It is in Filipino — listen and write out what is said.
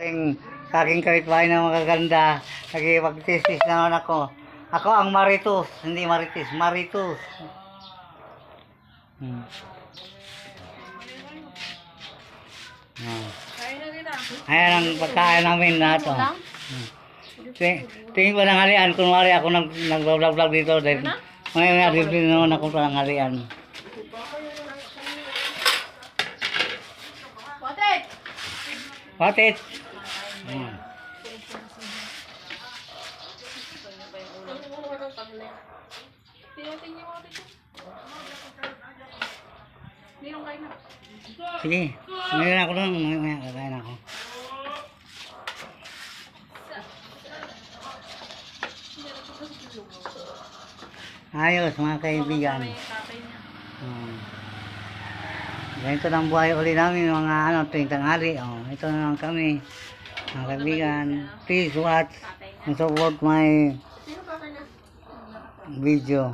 Aking, sa aking kapitbahay na magaganda, nagipagtisis naman ako. Ako ang Maritus, hindi Maritis, Maritus. Hmm. Ah. Ayan ang pagkain namin na ito. Hmm. Ting- Tingin ko ng halian, kunwari ako nag nag-vlog dito dahil may may adibli naman ako ng halian. What it? Hmm. Sige, ngayon ako doon, may may kakain ako. Ayos mga kaibigan. Hmm. Ganito ang buhay uli namin mga ano, tuwing tanghali. Oh, ito na lang kami. Mga kaibigan, please watch and support my video.